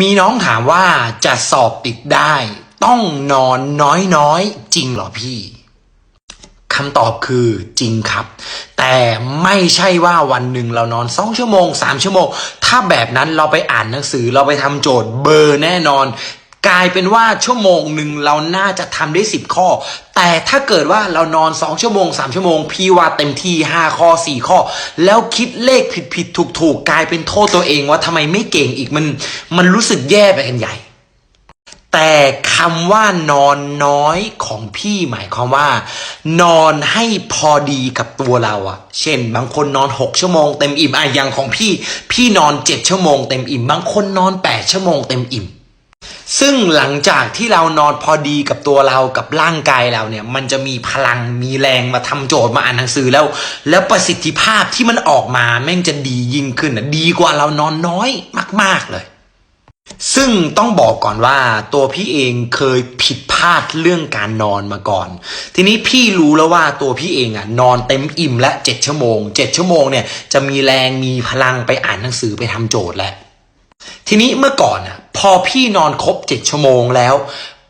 มีน้องถามว่าจะสอบติดได้ ต้องนอนน้อยๆ จริงเหรอพี่คำตอบคือจริงครับ แต่ไม่ใช่ว่าวันหนึ่งเรานอนสองชั่วโมงสามชั่วโมง ถ้าแบบนั้นเราไปอ่านหนังสือเราไปทำโจทย์เบอร์แน่นอน กลายเป็นว่าชั่วโมงหนึ่งเราน่าจะทำได้สิบข้อ แต่ถ้าเกิดว่าเรานอนสองชั่วโมงสามชั่วโมง พี่ว่าเต็มที่ห้าข้อสี่ข้อ แล้วคิดเลขผิดผิดถูกถูกกลายเป็นโทษตัวเองว่าทำไมไม่เก่งอีกมัน มันรู้สึกแย่ไปกันใหญ่ แต่คำว่านอนน้อยของพี่หมายความว่า นอนให้พอดีกับตัวเราอะเช่น บางคนนอน 6 ชั่วโมงเต็มอิ่มอะอย่างของพี่ พี่นอน 7 ชั่วโมงเต็มอิ่ม บางคนนอน 8 ชั่วโมงเต็มอิ่ม ซึ่งหลังจากที่เรานอนพอดีกับตัวเรากับร่างกายเราเนี่ย มันจะมีพลังมีแรงมาทำโจทย์มาอ่านหนังสือแล้ว แล้วประสิทธิภาพที่มันออกมาแม่งจะดียิ่งขึ้นอะดีกว่าเรานอนน้อยมาก ๆเลย ซึ่งต้องบอกก่อนว่าตัวพี่เองเคยผิดพลาดเรื่องการนอนมาก่อน ทีนี้พี่รู้แล้วว่าตัวพี่เองอะนอนเต็มอิ่มและเจ็ดชั่วโมงเจ็ดชั่วโมงเนี่ยจะมีแรงมีพลังไปอ่านหนังสือไปทำโจทย์แหละทีนี้เมื่อก่อนอะ อพี่นอนครบเจ็ดชั่วโมงแล้ว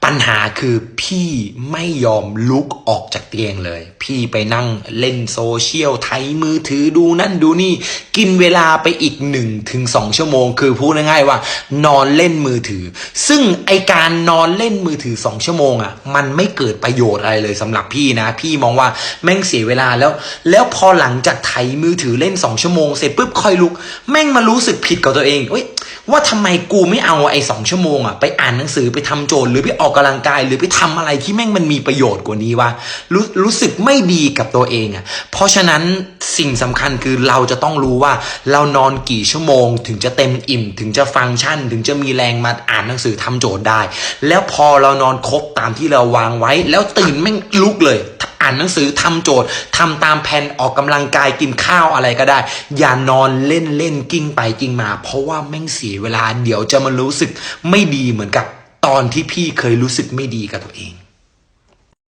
ปัญหาคือพี่ไม่ยอมลุกออกจากเตียงเลย พี่ไปนั่งเล่นโซเชียลไทยมือถือดูนั่นดูนี่ กินเวลาไปอีกหนึ่งถึงสองชั่วโมง คือพูดง่ายๆว่า นอนเล่นมือถือ ซึ่งไอการนอนเล่นมือถือสองชั่วโมงอะ มันไม่เกิดประโยชน์อะไรเลยสำหรับพี่นะ พี่มองว่าแม่งเสียเวลาแล้ว แล้วพอหลังจากไถมือถือเล่นสองชั่วโมงเสร็จปุ๊บค่อยลุก แม่งมารู้สึกผิดกับตัวเองเอ้ย ว่าทำไมกูไม่เอาไอ้สองชั่วโมงอะไปอ่านหนังสือไปทำโจทย์หรือไปออกกำลังกาย หรือไปทำอะไรที่แม่งมันมีประโยชน์กว่านี้วะรู้รู้สึกไม่ดีกับตัวเองอะเพราะฉะนั้นสิ่งสำคัญคือเราจะต้องรู้ว่าเรานอนกี่ชั่วโมง ถึงจะเต็มอิ่ม ถึงจะฟังก์ชัน ถึงจะมีแรงมาอ่านหนังสือทำโจทย์ได้ แล้วพอเรานอนครบตามที่เราวางไว้ แล้วตื่นแม่งลุกเลย อ่านหนังสือทำโจทย์ทำตามแผนออกกำลังกายกินข้าวอะไรก็ได้ อย่านอนเล่นเล่นกิ้งไปกิ้งมา เพราะว่าแม่งเสียเวลาเดี๋ยวจะมารู้สึกไม่ดีเหมือนกับตอนที่พี่เคยรู้สึกไม่ดีกับตัวเอง